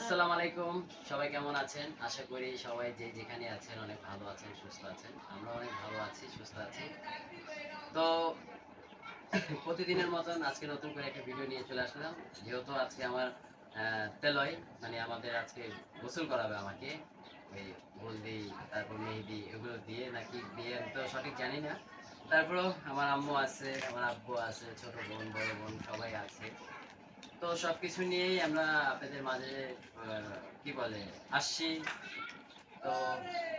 আসসালামু আলাইকুম। সবাই কেমন আছেন? আশা করি সবাই যে যেখানে আছেন অনেক ভালো আছেন, সুস্থ আছেন। আমরা অনেক ভালো আছি, সুস্থ আছি। তো প্রতিদিনের মতন আজকে নতুন করে একটা ভিডিও নিয়ে চলে আসলাম। যেহেতু আজকে আমার তেলয় মানে আমাদের আজকে গোসল করাবে আমাকে। ওই হলদি, তারপর মেহেদি এগুলো দিয়ে নাকি দিয়ে, আমি তো সঠিক জানি না। তারপরেও আমার আম্মু আছে, আমার আব্বু আছে, ছোট বোন, বড় বোন সবাই আছে। তো সবকিছু নিয়েই আমরা আপনাদের মাঝে কি বলে আসছি তো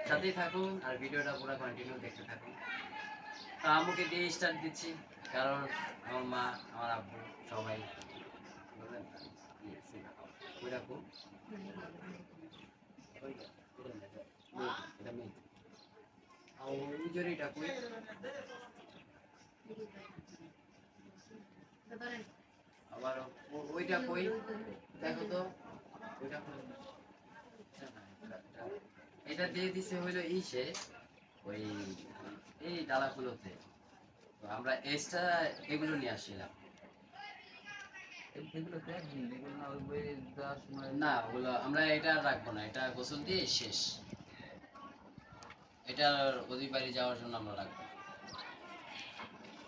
সাথেই থাকুন আর ভিডিওটা পুরো কন্টিনিউ দেখতে থাকুন তো আম্মুকে দিয়ে স্টার্ট দিচ্ছি কারণ আমার মা আমার আব্বু সবাই বুঝলেন? Yes, ওই কই? আবার ও- ওইটা কই? দেখো তো। ওইটা? এটা দিয়ে দিছে হইল ইসে ওই এই ডালাগুলোতে। তো আমরা এক্সট্রা এগুলো নিয়ে আসছিলাম। না ওগুলো আমরা এটা রাখব না এটা গোসল দিয়ে শেষ। এটা ওদের বাড়ি যাওয়ার জন্য আমরা রাখব।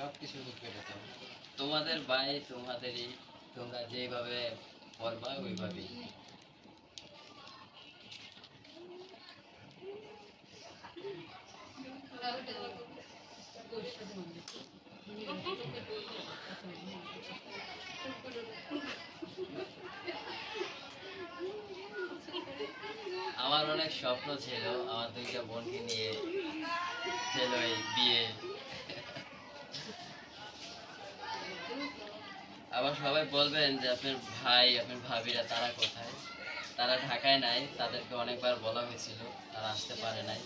সব কিছু তোমাদের ভাই তোমাদেরই, তোমরা যেভাবে বলবা, ওইভাবেই। আমার অনেক স্বপ্ন ছিল, আমার দুইটা বোনকে নিয়ে, ছিল বিয়ে আবার সবাই বলবেন যে আপনার ভাই, আপনার ভাবিরা তারা কোথায়? তারা ঢাকায় নাই, তাদেরকে অনেকবার বলা হয়েছিল, তারা আসতে পারে নাই।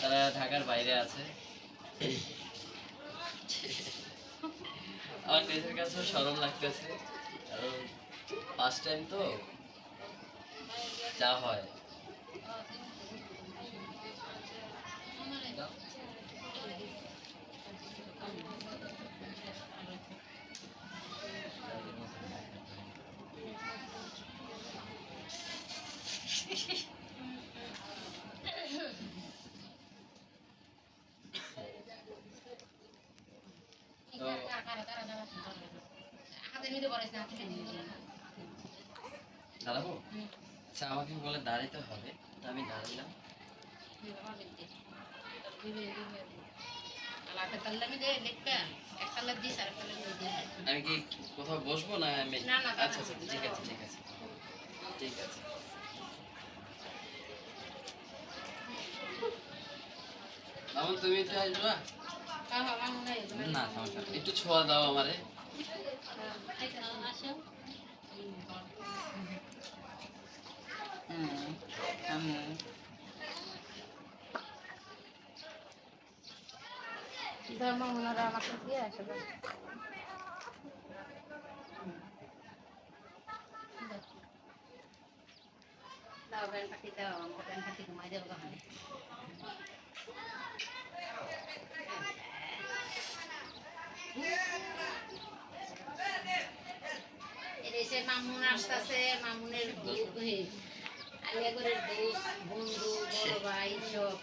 তারা ঢাকার বাইরে আছে। আমার নিজের কাছেও সরম লাগতেছে, কারণ ফার্স্ট টাইম তো যা হয় তো দাঁড়াবো? আচ্ছা আমাকে বলে দাঁড়াইতে হবে। তো আমি দাঁড়ালাম আমি কি কোথাও বসবো না আমি? আচ্ছা আচ্ছা ঠিক আছে ঠিক আছে। ঠিক আছে। তুমি একটু আসবা? না সমস্যা একটু ছোঁয়া দাও আমারে। ধর্ম ওনারা আমাকে দিয়ে আসলে দাও ব্যান পাটি দাও আমার ব্যান পাটি ঘুমাই দেবো মামুন আসতেছে মামুনের আলিয়াগরের দোষ বন্ধু বড় ভাই সব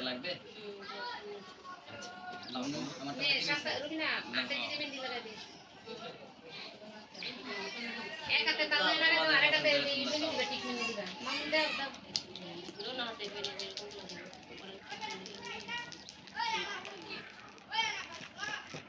লাগবে আচ্ছা নাও, নাও, আমারটা নে? রুবি না। এক হাতে তাল দাও, হাতে ঠিক দিবা। মামুন দাও, দাও।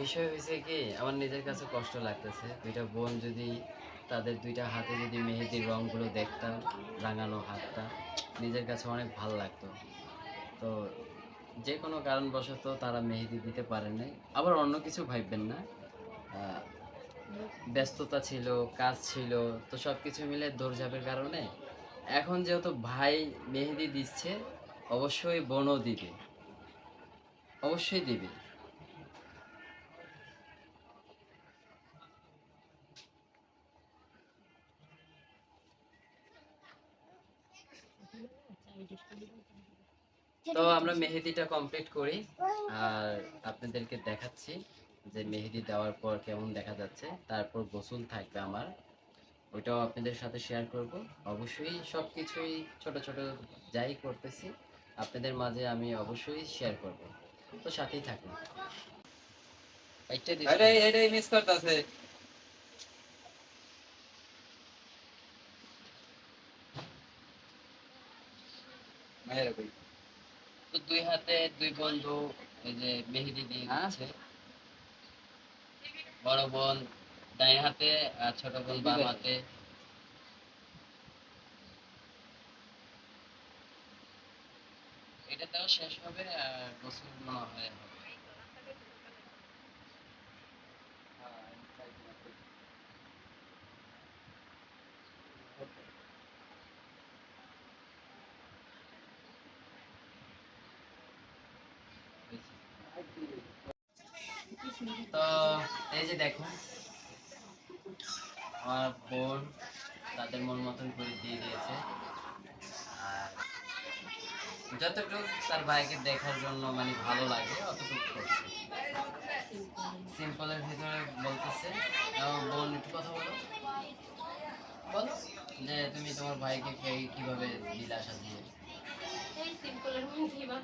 বিষয় হয়েছে কি, আমার নিজের কাছে কষ্ট লাগতেছে। দুইটা বোন যদি, তাদের দুইটা হাতে যদি মেহেদির রংগুলো দেখতাম, রাঙানো হাতটা, নিজের কাছে অনেক ভালো লাগতো। তো যে কোনো কারণবশত তারা মেহেদি দিতে পারে নাই। আবার অন্য কিছু ভাববেন না। ব্যস্ততা ছিল, কাজ ছিল, তো সব কিছু মিলে দৌড়ঝাঁপের কারণে এখন যেহেতু ভাই মেহেদি দিচ্ছে, অবশ্যই বোনও দিবে। অবশ্যই দিবে। তো আমরা মেহেদিটা কমপ্লিট করি, আর আপনাদেরকে দেখাচ্ছি যে মেহেদি দেওয়ার পর কেমন দেখা যাচ্ছে। তারপর গোসল থাকবে আমার। ওইটাও আপনাদের সাথে শেয়ার করব। অবশ্যই সব কিছুই ছোট ছোট যাই করতেছি, আপনাদের মাঝে আমি অবশ্যই শেয়ার করব। তো সাথেই থাকুন এটাই এটাই মিস করতেছে। তো দুই হাতে দুই বন্ধু এই যে মেহেদি দিয়ে হ্যাঁ? দিচ্ছে। বড় বোন ডাইন হাতে আর ছোট বোন বাম হাতে এটা তাও শেষ হবে গোসল মনে হয়। তো এই যে দেখো, আমার বোন তাদের মন মতন করে দিয়ে দিয়েছে যতটুকু তার ভাইকে দেখার জন্য মানে ভালো লাগে, অতটুকু করছে। সিম্পলের ভিতরে বলতেছে বোন, একটু কথা বলো। বলো যে তুমি তোমার ভাইকে কীভাবে দিলা সাজিয়ে সিম্পলের মধ্যে বা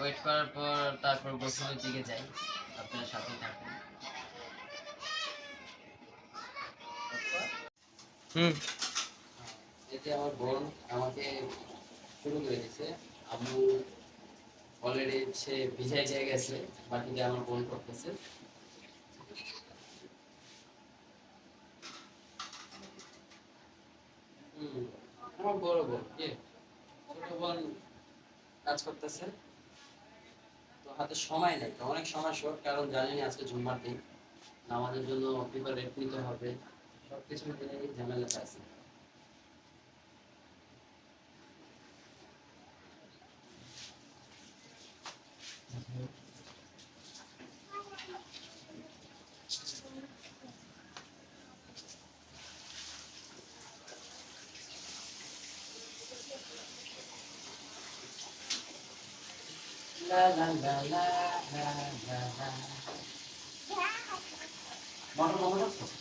ওয়েট করার পর তারপর গোসলের দিকে যাই। আপনার সাথে থাকুন। হুম। এতে আমার বোন আমাকে শুরু করে দিয়েছে। আম্মু অলরেডি সে ভিজাই দিয়ে গেছে বাকিটা আমার বোন করতেছে। হুম, আমার বড় বোন কে? ছোট বোন কাজ করতেছে। হাতে সময় নেই। তো অনেক সময় শোক, কারণ জানেনি আজকে জুম্মার দিন। আমাদের জন্য প্রিপারেট নিতে হবে। সবকিছু মিলে ঝামেলাটা আছে La la la la la la la. Bana bana nasıl?